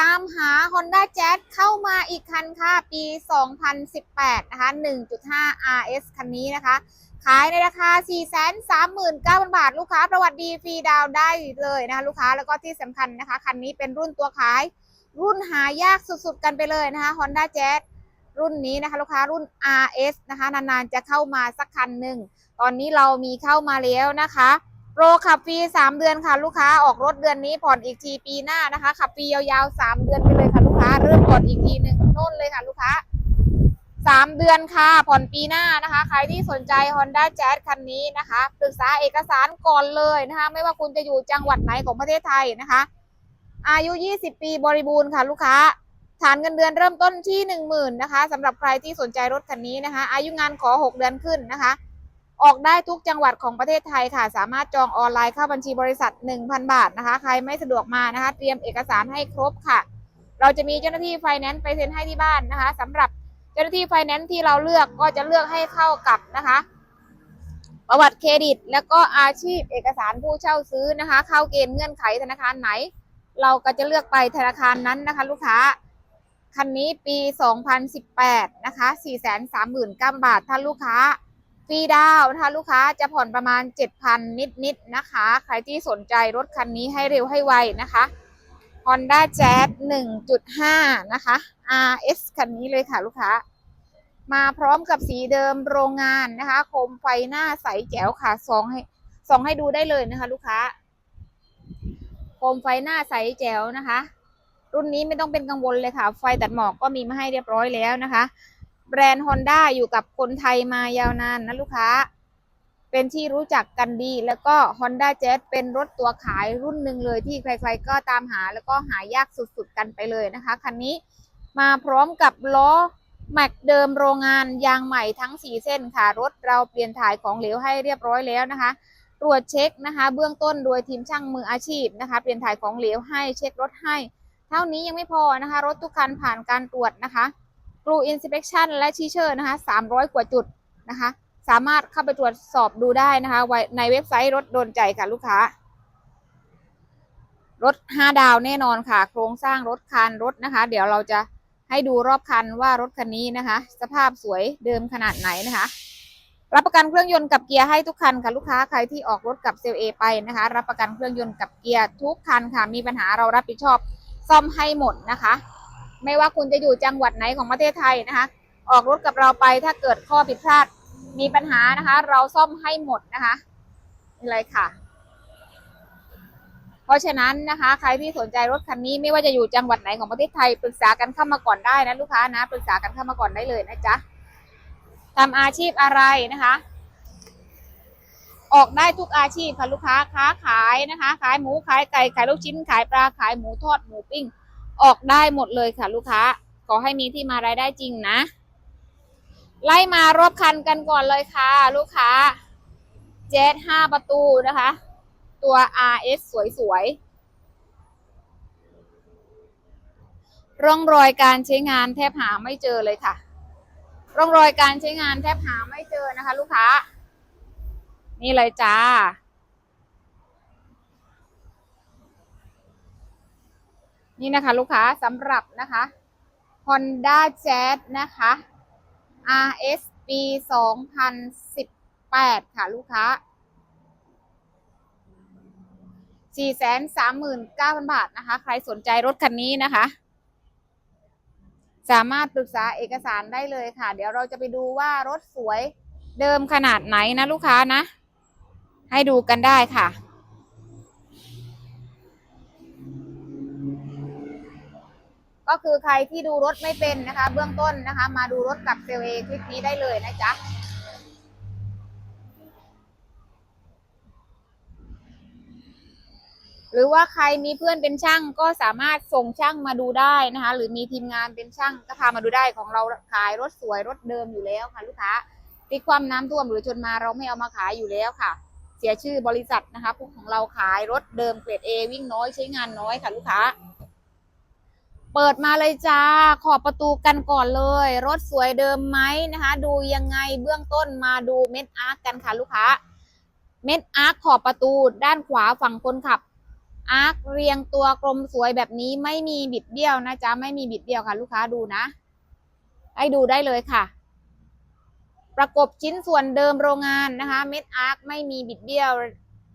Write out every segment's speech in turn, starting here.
ตามหา Honda Jazz เข้ามาอีกคันค่ะ ปี 2018 นะคะ 1.5 RS คันนี้นะคะ ขายในราคา 439,000 บาท ลูกค้าประวัติดีฟรีดาวได้เลยนะคะลูกค้าแล้วก็ที่สำคัญนะคะ คันนี้เป็นรุ่นตัวขาย รุ่นหายากสุดๆ กันไปเลยนะคะ Honda Jazz รุ่นนี้นะคะลูกค้ารุ่น RS นะคะ นานๆ จะเข้ามาสักคันหนึ่ง ตอนนี้เรามีเข้ามาแล้วนะคะ โปรขับฟรี3 เดือนค่ะ ลูกค้าออกรถเดือนนี้ผ่อนอีกทีปีหน้านะคะ ขับฟรียาวๆ 3 เดือนไปเลยค่ะลูกค้า เริ่มผ่อนอีกทีหนึ่งโน่นเลยค่ะลูกค้า 3 เดือนค่ะ ผ่อนปีหน้านะคะ ใครที่สนใจ Honda Jazz คันนี้นะคะปรึกษาเอกสารก่อนเลยนะคะ ไม่ว่าคุณจะอยู่จังหวัดไหนของประเทศไทยนะคะ อายุ 20 ปีบริบูรณ์ค่ะลูกค้าฐานเงินเดือนเริ่มต้นที่ 10,000นะคะสำหรับใครที่สนใจรถคันนี้นะคะ อายุงานขอ 6 เดือนขึ้นนะคะ ออกได้ทุกจังหวัดของประเทศไทยค่ะ สามารถจองออนไลน์เข้าบัญชีบริษัท 1,000 บาทนะคะ ใครไม่สะดวกมานะคะ เตรียมเอกสารให้ครบค่ะ เราจะมีเจ้าหน้าที่ไฟแนนซ์ไปเซ็นให้ที่บ้านนะคะสำหรับเจ้าหน้าที่ไฟแนนซ์ที่เราเลือกก็จะเลือกให้เข้ากับนะคะ ประวัติเครดิต แล้วก็อาชีพเอกสารผู้เช่าซื้อนะคะ เข้าเกณฑ์เงื่อนไขธนาคารไหน เราก็จะเลือกไปธนาคารนั้นนะคะ ลูกค้าคันนี้ปี 2018 นะคะ 439,000 บาท ถ้าลูกค้า ฟรีดาวน์ถ้าลูกค้าจะผ่อนประมาณ 7,000 นิดๆนะคะ ใครที่สนใจรถคันนี้ให้เร็วให้ไวนะคะ Honda Jazz 1.5 นะคะ RS คันนี้เลยค่ะลูกค้า มาพร้อมกับสีเดิมโรงงานนะคะ โคมไฟหน้าใสแจ๋วค่ะสองให้สองให้ดูได้เลยนะคะ ลูกค้า โคมไฟหน้าใสแจ๋วนะคะ รุ่นนี้ไม่ต้องเป็นกังวลเลยค่ะ ไฟตัดหมอกก็มีมาให้เรียบร้อยแล้วนะคะ แบรนด์ Honda อยู่กับคนไทยมายาวนานนะลูกค้า เป็นที่รู้จักกันดี แล้วก็ Honda Jazz เป็นรถตัวขายรุ่นหนึ่งเลยที่ใครๆก็ตามหาแล้วก็หายากสุดๆกันไปเลยนะคะ คันนี้มาพร้อมกับล้อแม็กเดิมโรงงานยางใหม่ทั้ง 4 เส้นค่ะ รถเราเปลี่ยนถ่ายของเหลวให้เรียบร้อยแล้วนะคะ ตรวจเช็คนะคะ เบื้องต้นโดยทีมช่างมืออาชีพนะคะ เปลี่ยนถ่ายของเหลวให้เช็ครถให้ เท่านี้ยังไม่พอนะคะ รถทุกคันผ่านการตรวจนะคะ กรูอินสเป t ชันและชีเชอร์นะคะ300 กว่าจุดนะคะ สามารถเข้าไปตรวจสอบดูได้นะคะ ในเว็บไซต์รถโดนใจค่ะลูกค้า รถ 5 ดาวแน่นอนค่ะ โครงสร้างรถคันรถนะคะ เดี๋ยวเราจะให้ดูรอบคันว่ารถคันนี้นะคะ สภาพสวยเดิมขนาดไหนนะคะ รับประกันเครื่องยนต์กับเกียร์ให้ทุกคันค่ะลูกค้าใครที่ออกรถกับเซลเอไปนะคะ รับประกันเครื่องยนต์กับเกียร์ทุกคันค่ะมีปัญหาเรารับผิดชอบซ่อมให้หมดนะคะ ไม่ว่าคุณจะอยู่จังหวัดไหนของประเทศไทยนะคะ ออกรถกับเราไปถ้าเกิดข้อผิดพลาดมีปัญหานะคะ เราซ่อมให้หมดนะคะนี่เลยค่ะ เพราะฉะนั้นนะคะ ใครที่สนใจรถคันนี้ไม่ว่าจะอยู่จังหวัดไหนของประเทศไทยปรึกษากันเข้ามาก่อนได้นะลูกค้านะปรึกษากันเข้ามาก่อนได้เลยนะจ๊ะทำอาชีพอะไรนะคะ ออกได้ทุกอาชีพค่ะลูกค้าค้าขายนะคะ ขายหมูขายไก่ขายลูกชิ้นขายปลาขายหมูทอดหมูปิ้ง ออกได้หมดเลยค่ะลูกค้า ขอให้มีที่มารายได้จริงนะ ไล่มารอบคันกันก่อนเลยค่ะ ลูกค้าเจ็ตห้าประตูนะคะ ตัว RS สวยๆ ร่องรอยการใช้งานแทบหาไม่เจอเลยค่ะ ร่องรอยการใช้งานแทบหาไม่เจอนะคะ ลูกค้า นี่เลยจ้า นี่นะคะลูกค้าสำหรับนะคะ Honda Jazz นะคะ RS ปี 2018 ค่ะลูกค้า 439,000 บาทนะคะ ใครสนใจรถคันนี้นะคะ สามารถปรึกษาเอกสารได้เลยค่ะ เดี๋ยวเราจะไปดูว่ารถสวยเดิมขนาดไหนนะลูกค้านะ ให้ดูกันได้ค่ะ ก็คือใครที่ดูรถไม่เป็นนะคะ เบื้องต้นนะคะ มาดูรถกับเซลเอคลิปนี้ได้เลยนะจ๊ะหรือว่าใครมีเพื่อนเป็นช่างก็สามารถส่งช่างมาดูได้นะคะ หรือมีทีมงานเป็นช่างก็พามาดูได้ของเราขายรถสวยรถเดิมอยู่แล้วค่ะลูกค้าติดความน้ำท่วมหรือชนมาเราไม่เอามาขายอยู่แล้วค่ะ เสียชื่อบริษัทนะคะพวกของเราขายรถเดิมเกรด A วิ่งน้อยใช้งานน้อยค่ะลูกค้า เปิดมาเลยจ้า ขอบประตูกันก่อนเลย รถสวยเดิมไหมนะคะ ดูยังไงเบื้องต้นมาดูเม็ดอาร์คกันค่ะลูกค้า เม็ดอาร์คขอบประตูด้านขวาฝั่งคนขับ อาร์คเรียงตัวกลมสวยแบบนี้ไม่มีบิดเบี้ยวนะจ๊ะ ไม่มีบิดเบี้ยวค่ะ ลูกค้าดูนะ ให้ดูได้เลยค่ะ ประกบชิ้นส่วนเดิมโรงงานนะคะ เม็ดอาร์คไม่มีบิดเบี้ยว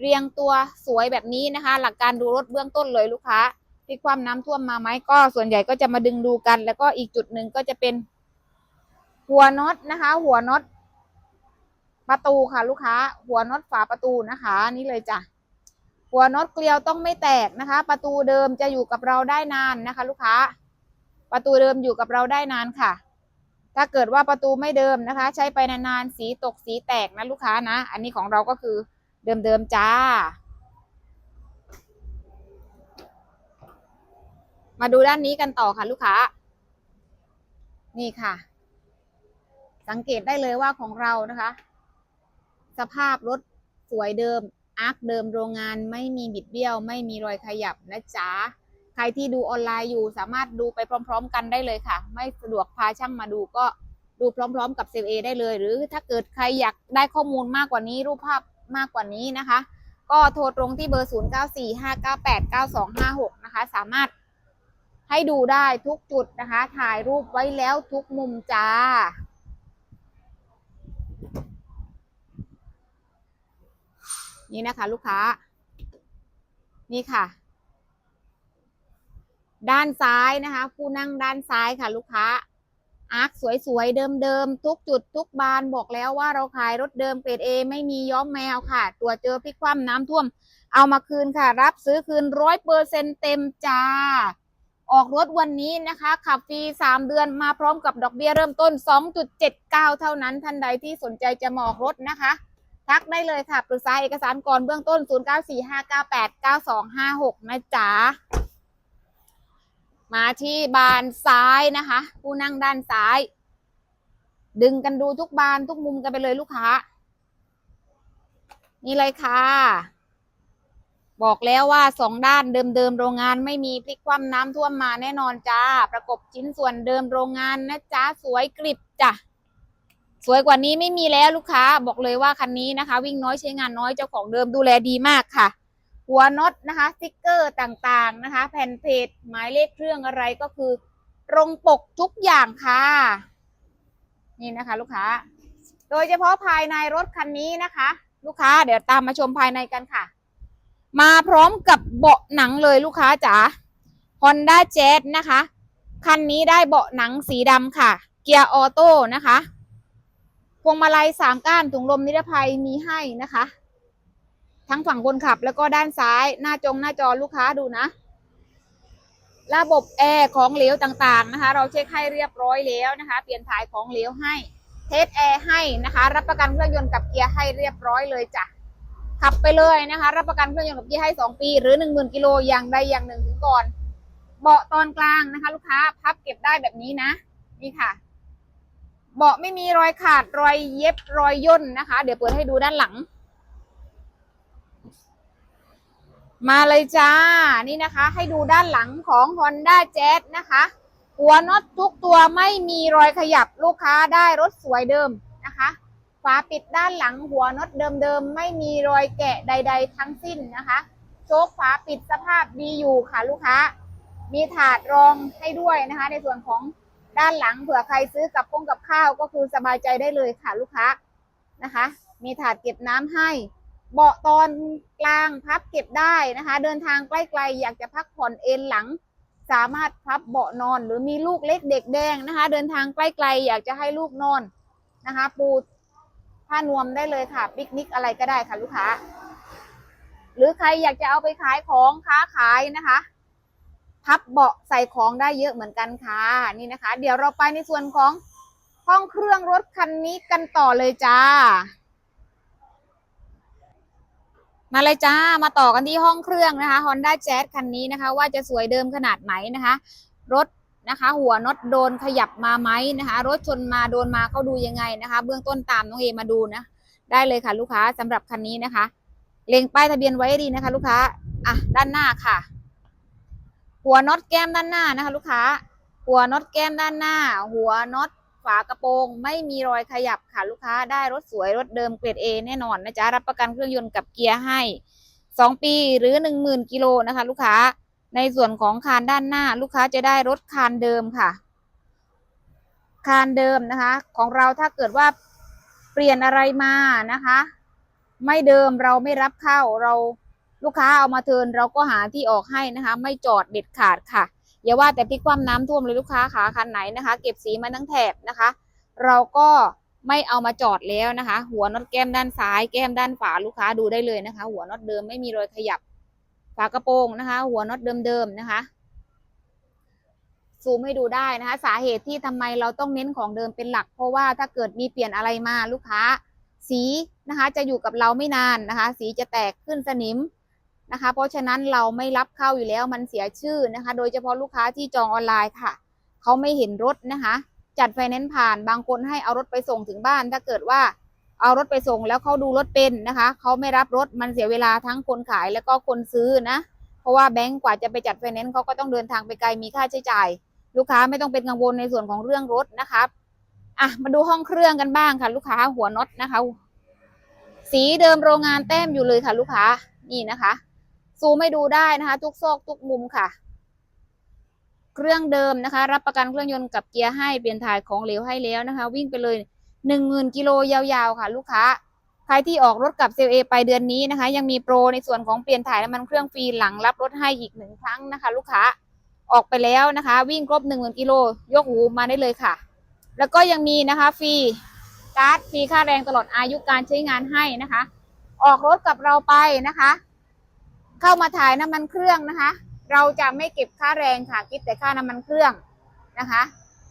เรียงตัวสวยแบบนี้นะคะ หลักการดูรถเบื้องต้นเลยลูกค้าีความน้ำท่วมมาไหมก็ส่วนใหญ่ก็จะมาดึงดูกัน แล้วก็อีกจุดหนึ่งก็จะเป็น หัวน็อตนะคะ หัวน็อตประตูค่ะ ลูกค้า หัวน็อตฝาประตูนะคะ นี่เลยจ้ะหัวน็อตเกลียวต้องไม่แตกนะคะ ประตูเดิมจะอยู่กับเราได้นานนะคะ ลูกค้า ประตูเดิมอยู่กับเราได้นานค่ะ ถ้าเกิดว่าประตูไม่เดิมนะคะ ใช้ไปนานๆสีตกสีแตกนะลูกค้านะ อันนี้ของเราก็คือเดิมๆจ้า มาดูด้านนี้กันต่อค่ะลูกค้า นี่ค่ะ สังเกตได้เลยว่าของเรานะคะ สภาพรถสวยเดิม อาร์คเดิมโรงงานไม่มีบิดเบี้ยว ไม่มีรอยขยับนะจ๊ะใครที่ดูออนไลน์อยู่สามารถดูไปพร้อม ๆ กันได้เลยค่ะ ไม่สะดวกพาช่างมาดูก็ดูพร้อม ๆ กับเซลเอได้เลย หรือถ้าเกิดใครอยากได้ข้อมูลมากกว่านี้ รูปภาพมากกว่านี้นะคะ ก็โทรตรงที่เบอร์ 0945989256 นะคะ สามารถ ให้ดูได้ทุกจุดนะคะ ถ่ายรูปไว้แล้วทุกมุมจ้า นี่นะคะลูกค้า นี่ค่ะ ด้านซ้ายนะคะ ผู้นั่งด้านซ้ายค่ะ ลูกค้าอาร์คสวยๆ เดิมๆ ทุกจุดทุกบานบอกแล้วว่าเราขายรถเดิมเกรดเอไม่มีย้อมแมวค่ะ ตัวเจอพลิกคว่ำน้ำท่วม เอามาคืนค่ะ รับซื้อคืนร้อยเปอร์เซ็นเต็มจ้า ออกรถวันนี้นะคะ ขับฟรีสามเดือนมาพร้อมกับดอกเบี้ยเริ่มต้น 2.79 เท่านั้น ท่านใดที่สนใจจะมาออกรถนะคะ ทักได้เลยค่ะ ปรึกษาเอกสารก่อนเบื้องต้น 0945989256 นะจ๊ะ มาที่บานซ้ายนะคะ ผู้นั่งด้านซ้าย ดึงกันดูทุกบานทุกมุมกันไปเลยลูกค้า นี่เลยค่ะ บอกแล้วว่าสองด้านเดิมๆโรงงานไม่มีพลิกคว่ำน้ำท่วมมาแน่นอนจ้า ประกบชิ้นส่วนเดิมโรงงานนะจ๊ะสวยกริบจ้ะสวยกว่านี้ไม่มีแล้วลูกค้า บอกเลยว่าคันนี้นะคะ วิ่งน้อยใช้งานน้อยเจ้าของเดิมดูแลดีมากค่ะ หัวน็อตนะคะสติ๊กเกอร์ต่างๆนะคะ แผ่นเพจหมายเลขเครื่องอะไรก็คือตรงปกทุกอย่างค่ะ นี่นะคะ ลูกค้า โดยเฉพาะภายในรถคันนี้นะคะ ลูกค้าเดี๋ยวตามมาชมภายในกันค่ะ มาพร้อมกับเบาะหนังเลยลูกค้าจ๋า Honda Jazz นะคะ คันนี้ได้เบาะหนังสีดำค่ะ เกียร์ออโต้นะคะพวงมาลัยสามก้านถุงลมนิรภัยมีให้นะคะ ทั้งฝั่งคนขับแล้วก็ด้านซ้ายหน้าจงหน้าจอลูกค้าดูนะ ระบบแอร์ของเหลวต่างๆนะคะ เราเช็คให้เรียบร้อยแล้วนะคะ เปลี่ยนถ่ายของเหลวให้ เทสแอร์ให้นะคะ รับประกันเครื่องยนต์กับเกียร์ให้เรียบร้อยเลยจ้ะ ขับไปเลยนะคะ รับประกันเครื่องยนต์กับเกียร์ให้ 2 ปี หรือ 10,000กิโลอย่างใดอย่างหนึ่งถึงก่อน เบาะตอนกลางนะคะ ลูกค้าพับเก็บได้แบบนี้นะ นี่ค่ะ เบาะไม่มีรอยขาดรอยเย็บรอยย่นนะคะ เดี๋ยวเปิดให้ดูด้านหลัง มาเลยจ้านี่นะคะ ให้ดูด้านหลังของ Honda Jazz นะคะ หัวน็อตทุกตัวไม่มีรอยขยับลูกค้าได้รถสวยเดิมนะคะ ฝาปิดด้านหลังหัวน็อตเดิมๆ ไม่มีรอยแกะใด ๆ ทั้งสิ้นนะคะ โชคฝาปิดสภาพดีอยู่ค่ะลูกค้า มีถาดรองให้ด้วยนะคะ ในส่วนของด้านหลังเผื่อใครซื้อกับพงกับข้าวก็คือสบายใจได้เลยค่ะลูกค้านะคะ มีถาดเก็บน้ำให้ เบาะตอนกลางพับเก็บได้นะคะ เดินทางใกล้ๆอยากจะพักผ่อนเอนหลัง สามารถพับเบาะนอนหรือมีลูกเล็กเด็กแดงนะคะ เดินทางใกล้ๆอยากจะให้ลูกนอนนะคะ ปู ผ้านวมได้เลยค่ะปิกนิกอะไรก็ได้ค่ะลูกค้า หรือใครอยากจะเอาไปขายของค้าขายนะคะ พับเบาะใส่ของได้เยอะเหมือนกันค่ะนี่นะคะ เดี๋ยวเราไปในส่วนของห้องเครื่องรถคันนี้กันต่อเลยจ้า มาเลยจ้ามาต่อกันที่ห้องเครื่องนะคะ Honda Jazz คันนี้นะคะ ว่าจะสวยเดิมขนาดไหนนะคะ รถ นะคะ หัวน็อตโดนขยับมาไหมนะคะ รถชนมาโดนมาเขาดูยังไงนะคะ เบื้องต้นตามน้องเอมาดูนะ ได้เลยค่ะลูกค้าสำหรับคันนี้นะคะ เล็งป้ายทะเบียนไว้ดีนะคะ ลูกค้าอะด้านหน้าค่ะ หัวน็อตแก้มด้านหน้านะคะ ลูกค้า หัวน็อตแก้มด้านหน้า หัวน็อตฝากระโปรง ไม่มีรอยขยับค่ะลูกค้าได้รถสวยรถเดิมเกรด A แน่นอนนะจ๊ะรับประกันเครื่องยนต์กับเกียร์ให้สองปีหรือหนึ่งหมื่นกิโลนะคะ ลูกค้า ในส่วนของคานด้านหน้าลูกค้าจะได้รถคานเดิมค่ะ คานเดิมนะคะ ของเราถ้าเกิดว่าเปลี่ยนอะไรมานะคะ ไม่เดิมเราไม่รับเข้าเราลูกค้าเอามาเทินเราก็หาที่ออกให้นะคะ ไม่จอดเด็ดขาดค่ะอย่าว่าแต่พลิกคว่ำน้ำท่วมเลยลูกค้าขาคันไหนนะคะ เก็บสีมาทั้งแถบนะคะ เราก็ไม่เอามาจอดแล้วนะคะ หัวน็อตแก้มด้านซ้ายแก้มด้านขวาลูกค้าดูได้เลยนะคะ หัวน็อตเดิมไม่มีรอยขยับ ฝากระโปรงนะคะ หัวน็อตเดิมๆนะคะ ซูมให้ดูได้นะคะ สาเหตุที่ทำไมเราต้องเน้นของเดิมเป็นหลัก เพราะว่าถ้าเกิดมีเปลี่ยนอะไรมาลูกค้า สีนะคะ จะอยู่กับเราไม่นานนะคะ สีจะแตกขึ้นสนิมนะคะ เพราะฉะนั้นเราไม่รับเข้าอยู่แล้วมันเสียชื่อนะคะ โดยเฉพาะลูกค้าที่จองออนไลน์ค่ะเขาไม่เห็นรถนะคะ จัดไฟแนนซ์ผ่านบางคนให้เอารถไปส่งถึงบ้าน ถ้าเกิดว่า เอารถไปส่งแล้วเขาดูรถเป็นนะคะเขาไม่รับรถมันเสียเวลาทั้งคนขายแล้วก็คนซื้อนะ เพราะว่าแบงก์กว่าจะไปจัดไฟแนนซ์เขาก็ต้องเดินทางไปไกลมีค่าใช้จ่าย ลูกค้าไม่ต้องเป็นกังวลในส่วนของเรื่องรถนะครับอะมาดูห้องเครื่องกันบ้างค่ะ ลูกค้าหัวน็อตนะคะ สีเดิมโรงงานแต้มอยู่เลยค่ะ ลูกค้านี่นะคะ ซูไมให้ดูได้นะคะ ทุกซอกทุกมุมค่ะ เครื่องเดิมนะคะ รับประกันเครื่องยนต์กับเกียร์ให้เปลี่ยนถ่ายของเหลวให้แล้วนะคะ วิ่งไปเลย หนึ่งหมื่นกิโลยาวๆค่ะ ลูกค้า ใครที่ออกรถกับเซลเอไปเดือนนี้นะคะ ยังมีโปรในส่วนของเปลี่ยนถ่ายน้ำมันเครื่องฟรีหลังรับรถให้อีกหนึ่งครั้งนะคะ ลูกค้าออกไปแล้วนะคะ วิ่งครบหนึ่งหมื่นกิโลยกหูมาได้เลยค่ะ แล้วก็ยังมีนะคะฟรีการ์ดฟรีค่าแรงตลอดอายุการใช้งานให้นะคะ ออกรถกับเราไปนะคะ เข้ามาถ่ายน้ำมันเครื่องนะคะ เราจะไม่เก็บค่าแรงค่ะคิดแต่ค่าน้ำมันเครื่องนะคะ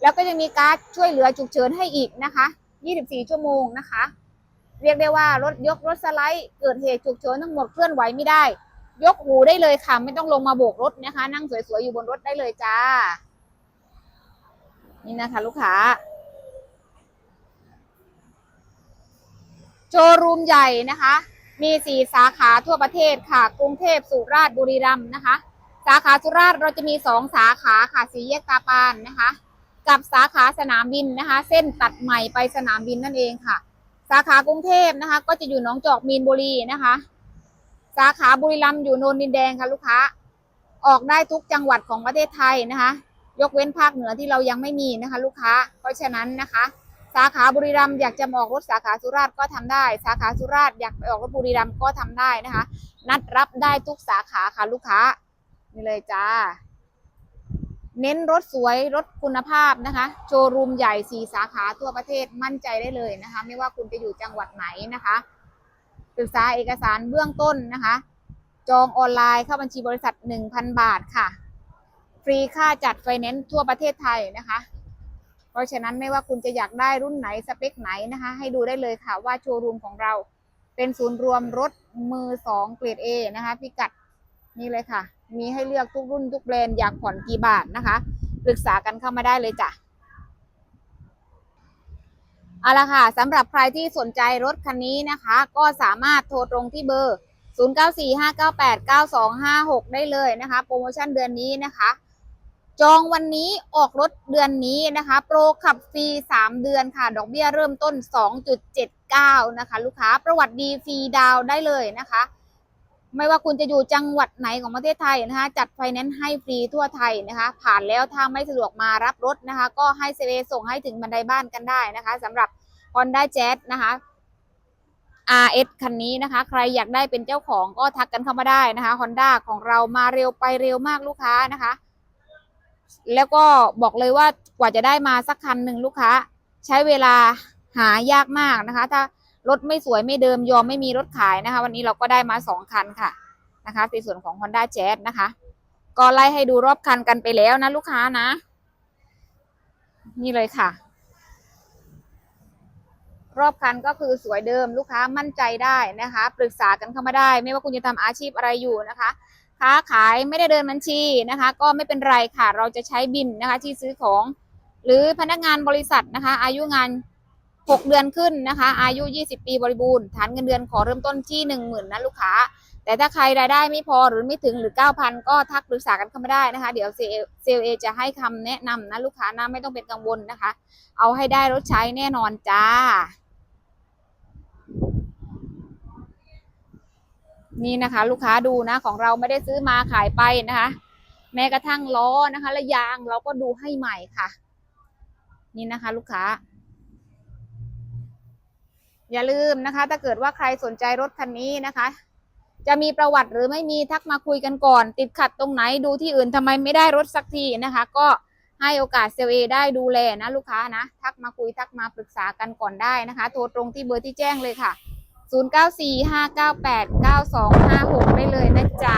แล้วก็ยังมีการ์ดช่วยเหลือฉุกเฉินให้อีกนะคะ 24 ชั่วโมงนะคะ เรียกได้ว่ารถยกรถสไลด์เกิดเหตุฉุกเฉินทั้งหมดเคลื่อนไหวไม่ได้ ยกหูได้เลยค่ะ ไม่ต้องลงมาโบกรถนะคะ นั่งสวยๆอยู่บนรถได้เลยจ้า นี่นะคะ ลูกค้าโชว์รูมใหญ่นะคะ มีสี่สาขาทั่วประเทศค่ะ กรุงเทพสุราษฎร์บุรีรัมย์นะคะ สาขาสุราษฎร์เราจะมีสองสาขาค่ะสีแยกตาปานนะคะ กับสาขาสนามบินนะคะ เส้นตัดใหม่ไปสนามบินนั่นเองค่ะ สาขากรุงเทพนะคะ ก็จะอยู่หนองจอกมีนบุรีนะคะ สาขาบุรีรัมย์อยู่โนนดินแดงค่ะลูกค้า ออกได้ทุกจังหวัดของประเทศไทยนะคะ ยกเว้นภาคเหนือที่เรายังไม่มีนะคะ ลูกค้า เพราะฉะนั้นนะคะ สาขาบุรีรัมย์อยากจะออกรถสาขาสุราษฎร์ก็ทำได้ สาขาสุราษฎร์อยากไปออกรถบุรีรัมย์ก็ทำได้นะคะ นัดรับได้ทุกสาขาค่ะลูกค้านี่เลยจ้า เน้นรถสวยรถคุณภาพนะคะ โชว์รูมใหญ่สี่สาขาทั่วประเทศมั่นใจได้เลยนะคะ ไม่ว่าคุณจะอยู่จังหวัดไหนนะคะศึกษาเอกสารเบื้องต้นนะคะ จองออนไลน์เข้าบัญชีบริษัท 1,000 บาทค่ะ ฟรีค่าจัดไฟแนนซ์ทั่วประเทศไทยนะคะ เพราะฉะนั้นไม่ว่าคุณจะอยากได้รุ่นไหนสเปคไหนนะคะ ให้ดูได้เลยค่ะว่าโชว์รูมของเราเป็นศูนย์รวมรถมือสองเกรด A นะคะพิกัด นี่เลยค่ะ มีให้เลือกทุกรุ่นทุกแบรนด์อยากผ่อนกี่บาทนะคะปรึกษากันเข้ามาได้เลยจ้ะเอาละค่ะสำหรับใครที่สนใจรถคันนี้นะคะ ก็สามารถโทรตรงที่เบอร์ 0945989256 ได้เลยนะคะ โปรโมชั่นเดือนนี้นะคะ จองวันนี้ออกรถเดือนนี้นะคะ โปรขับฟรี 3 เดือนค่ะ ดอกเบี้ยเริ่มต้น 2.79 นะคะ ลูกค้าประวัติดีฟรีดาวได้เลยนะคะ ไม่ว่าคุณจะอยู่จังหวัดไหนของประเทศไทยนะคะ จัดไฟแนนซ์ให้ฟรีทั่วไทยนะคะ ผ่านแล้วถ้าไม่สะดวกมารับรถนะคะ ก็ให้เซเวส่งให้ถึงบันไดบ้านกันได้นะคะสำหรับ Honda Jazz นะคะ RS คันนี้นะคะ ใครอยากได้เป็นเจ้าของก็ทักกันเข้ามาได้นะคะ Honda ของเรามาเร็วไปเร็วมากลูกค้านะคะ แล้วก็บอกเลยว่ากว่าจะได้มาสักคันหนึ่งลูกค้า ใช้เวลาหายากมากนะคะ ถ้า รถไม่สวยไม่เดิมยอมไม่มีรถขายนะคะ วันนี้เราก็ได้มาสองคันค่ะนะคะในส่วนของ Honda Jazz นะคะ ก็ไล่ให้ดูรอบคันกันไปแล้วนะลูกค้านะ นี่เลยค่ะ รอบคันก็คือสวยเดิมลูกค้ามั่นใจได้นะคะ ปรึกษากันเข้ามาได้ ไม่ว่าคุณจะทำอาชีพอะไรอยู่นะคะค้าขายไม่ได้เดินบัญชีนะคะ ก็ไม่เป็นไรค่ะ เราจะใช้บินนะคะที่ซื้อของ หรือพนักงานบริษัทนะคะ อายุงาน 6 เดือนขึ้นนะคะ อายุ 20 ปีบริบูรณ์ ฐานเงินเดือนขอเริ่มต้นที่ 10,000นะลูกค้า แต่ถ้าใครรายได้ไม่พอหรือไม่ถึงหรือ 9,000 ก็ทักปรึกษากันเข้ามาได้นะคะ เดี๋ยวเซลเซลเอจะให้คำแนะนำนะลูกค้านะไม่ต้องเป็นกังวลนะคะ เอาให้ได้รถใช้แน่นอนจ้า นี่นะคะ ลูกค้าดูนะ ของเราไม่ได้ซื้อมาขายไปนะคะ แม้กระทั่งล้อนะคะ และยางเราก็ดูให้ใหม่ค่ะ นี่นะคะ ลูกค้า อย่าลืมนะคะ ถ้าเกิดว่าใครสนใจรถคันนี้นะคะ จะมีประวัติหรือไม่มีทักมาคุยกันก่อน ติดขัดตรงไหนดูที่อื่นทำไมไม่ได้รถสักทีนะคะ ก็ให้โอกาสเซลเอได้ดูแลนะลูกค้านะ ทักมาคุยทักมาปรึกษากันก่อนได้นะคะ โทรตรงที่เบอร์ที่แจ้งเลยค่ะ 0945989256 ได้เลยนะจ๊ะ